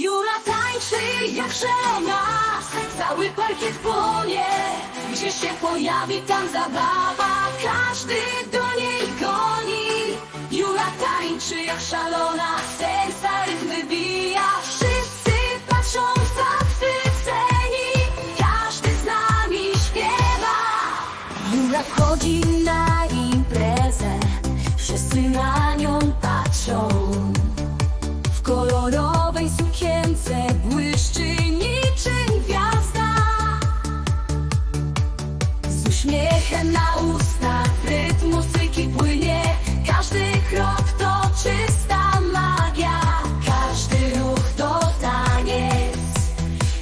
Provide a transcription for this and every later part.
Jura tańczy jak szalona Cały parkiet płonie. Gdzie się pojawi tam zabawa? Każdy do niej goni. Jura tańczy jak szalona. Serca rytm wybija. Wszyscy patrzą zachwyceni Każdy z nami śpiewa. Jura wchodzi na imprezę. Wszyscy na nią sukience błyszczy niczym gwiazda. Z uśmiechem na ustach rytm muzyki płynie. Każdy krok to czysta magia. Każdy ruch to taniec.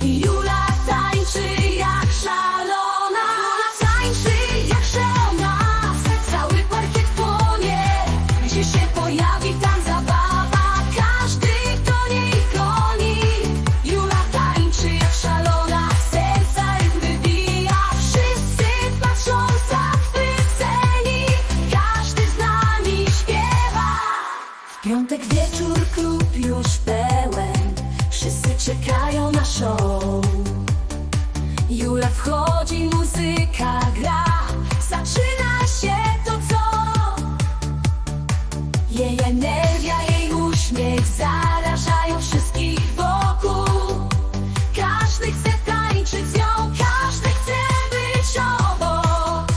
Jula tańczy jak szalona. Jula tańczy jak szalona. Cały parkiet płonie. Gdzie się pojawi tam Piątek wieczór klub już pełen. Wszyscy czekają na show. Jula wchodzi, muzyka gra. Zaczyna się to co? Jej energia, jej uśmiech Zarażają wszystkich wokół. Każdy chce tańczyć z nią Każdy chce być obok.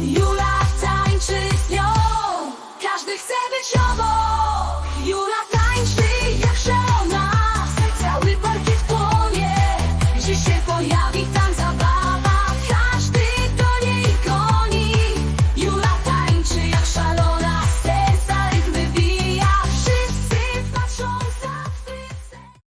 Jula tańczy z nią Każdy chce być obok.